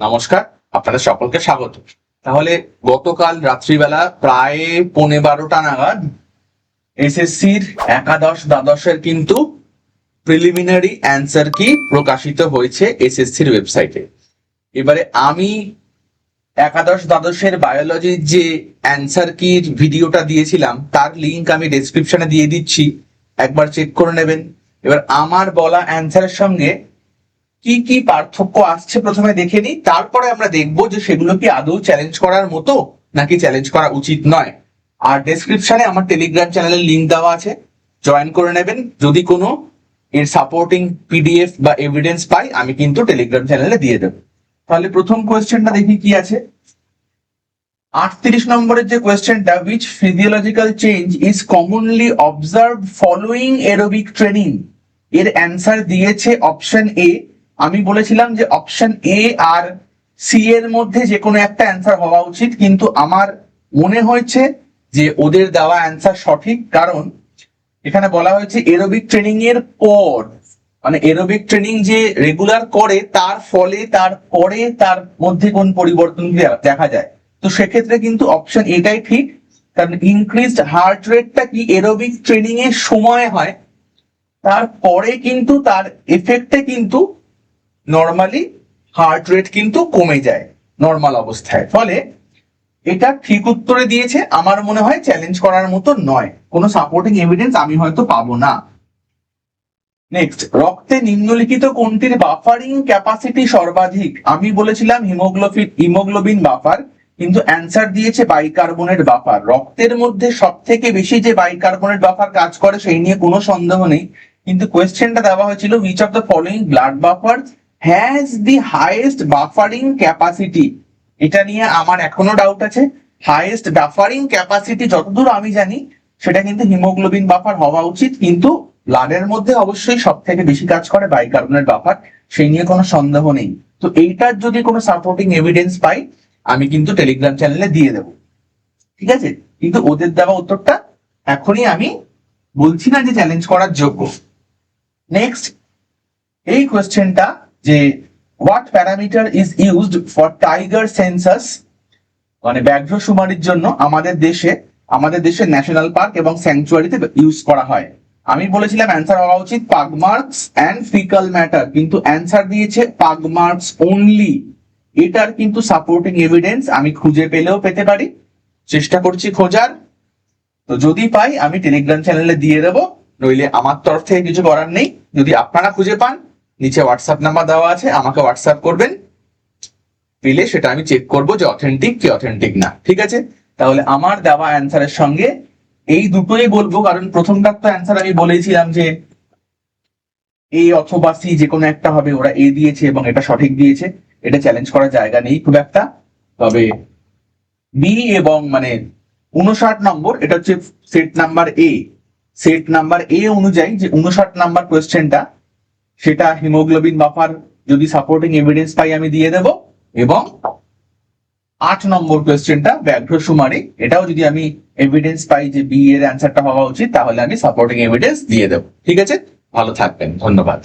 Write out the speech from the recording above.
নমস্কার, আপনাদের সকলকে স্বাগত। তাহলে গতকাল রাত্রিবেলা প্রায় পৌনে বারোটা নাগাদ এসএসসির একাদশ দ্বাদশের কিন্তু প্রিলিমিনারি অ্যান্সার কি প্রকাশিত হয়েছে এসএসসির ওয়েবসাইটে এবারে আমি একাদশ দ্বাদশের বায়োলজির যে অ্যান্সার কির ভিডিওটা দিয়েছিলাম, তার লিংক আমি ডেসক্রিপশনে দিয়ে দিচ্ছি। একবার চেক করে নেবেন। এবার আমার বলা অ্যান্সারের সঙ্গে কি কি পার্থক্য আসছে প্রথমে দেখে নিই, তারপরে আমরা দেখব যে সেগুলো কি আদৌ চ্যালেঞ্জ করার মতো নাকি চ্যালেঞ্জ করা উচিত নয়। আর ডেসক্রিপশনে আমার টেলিগ্রাম চ্যানেলের লিঙ্ক দেওয়া আছে জয়েন করে নেবেন। যদি কোনো এর সাপোর্টিং পিডিএফ বা এভিডেন্স পাই, আমি কিন্তু টেলিগ্রাম চ্যানেলে দিয়ে দেবো। তাহলে প্রথম কোয়েশ্চেনটা দেখি কি আছে। আটত্রিশ নম্বরের যে কোয়েশ্চেনটা which physiological change is commonly observe following aerobic training এর অ্যান্সার দিয়েছে অপশন এ আমি বলেছিলাম যে অপশন এ আর সি এর মধ্যে যে কোনো একটা অ্যান্সার হওয়া উচিত, কিন্তু আমার মনে হয়েছে যে ওদের দেওয়া অ্যান্সার সঠিক, কারণ এখানে বলা হয়েছে এরোবিক ট্রেনিং এর পর মানে এরোবিক ট্রেনিং যে রেগুলার করে, তার ফলে, তার পরে, তার মধ্যে কোন পরিবর্তন দেখা যায়। তো সেক্ষেত্রে কিন্তু অপশন এটাই ঠিক, কারণ ইনক্রিজড হার্ট রেটটা কি এরোবিক ট্রেনিং এর সময় হয় তারপরে কিন্তু তার এফেক্টে কিন্তু নর্মালি হার্ট রেট কিন্তু কমে যায় নর্মাল অবস্থায়। ফলে এটা ঠিক উত্তরে দিয়েছে, আমার মনে হয় চ্যালেঞ্জ করার মতো নয়। কোনো সাপোর্টিং এভিডেন্স আমি হয়তো পাবো না। নেক্সট রক্তে নিম্নলিখিত কোনটির বাফারিং ক্যাপাসিটি সর্বাধিক। আমি বলেছিলাম হিমোগ্লোবিন হিমোগ্লোবিন বাফার কিন্তু অ্যান্সার দিয়েছে বাইকার্বনেট বাফার রক্তের মধ্যে সব থেকে বেশি যে বাইকার্বনেট বাফার কাজ করে, সেই নিয়ে কোনো সন্দেহ নেই। কিন্তু কোয়েশ্চেনটা দেওয়া হয়েছিল which of the following blood buffer has the highest buffering capacity এটা নিয়ে আমার এখনও ডাউট আছে। হাইয়েস্ট বাফারিং ক্যাপাসিটি যতদূর আমি জানি, সেটা কিন্তু হিমোগ্লোবিন বাফার হওয়া উচিত। কিন্তু ব্লাডের মধ্যে অবশ্যই সব থেকে বেশি কাজ করে বাইকার্বনেট বাফার সেই নিয়ে কোনো সন্দেহ নেই। তো এইটার যদি কোনো সাপোর্টিং এভিডেন্স পাই, আমি কিন্তু টেলিগ্রাম চ্যানেলে দিয়ে দেবো। ঠিক আছে? কিন্তু ওদের দেওয়া উত্তরটা এখনই আমি বলছি না যে চ্যালেঞ্জ করার যোগ্য। নেক্সট এই কোয়েশ্চেনটা যে what parameter is used for tiger census মানে ব্যাঘ্র সুমারির জন্য আমাদের দেশে, আমাদের দেশের ন্যাশনাল পার্ক এবং স্যাংচুয়ারিতে ইউজ করা হয়। আমি বলেছিলাম অ্যান্সার হওয়া উচিত পাগমার্কস অ্যান্ড ফিকাল ম্যাটার কিন্তু অ্যান্সার দিয়েছে পাগমার্কস অনলি এটার কিন্তু সাপোর্টিং এভিডেন্স আমি খুঁজে পেলেও পেতে পারি। চেষ্টা করছি খোঁজার। তো যদি পাই, আমি টেলিগ্রাম চ্যানেলে দিয়ে দেবো, নইলে আমার তরফ থেকে কিছু করার নেই। যদি আপনারা খুঁজে পান নিচে হোয়াটসঅ্যাপ নাম্বার দেওয়া আছে, আমাকে হোয়াটসঅ্যাপ করবেন। পেলে সেটা আমি চেক করব যে অথেন্টিক কি অথেন্টিক না। ঠিক আছে? তাহলে আমার দেওয়া অ্যান্সারের সঙ্গে এই দুটোই বলব, কারণ প্রথমটার তো অ্যান্সার আমি বলেছিলাম যে এ অথবা সি যে কোনো একটা হবে, ওরা এ দিয়েছে এবং এটা সঠিক দিয়েছে। এটা চ্যালেঞ্জ করার জায়গা নেই খুব একটা। তবে বি এবং মানে উনষাট নম্বর, এটা হচ্ছে set number A set number A অনুযায়ী যে উনষাট নাম্বার কোয়েশ্চেনটা সেটা হিমোগ্লোবিন বাফার যদি সাপোর্টিং এভিডেন্স পাই আমি দিয়ে দেব। এবং আট নম্বর কোয়েশ্চেনটা ব্যাঘ্র সুমারি, এটাও যদি আমি এভিডেন্স পাই যে বি এর অ্যান্সারটা হওয়া উচিত, তাহলে আমি সাপোর্টিং এভিডেন্স দিয়ে দেব। ঠিক আছে? ভালো থাকবেন, ধন্যবাদ।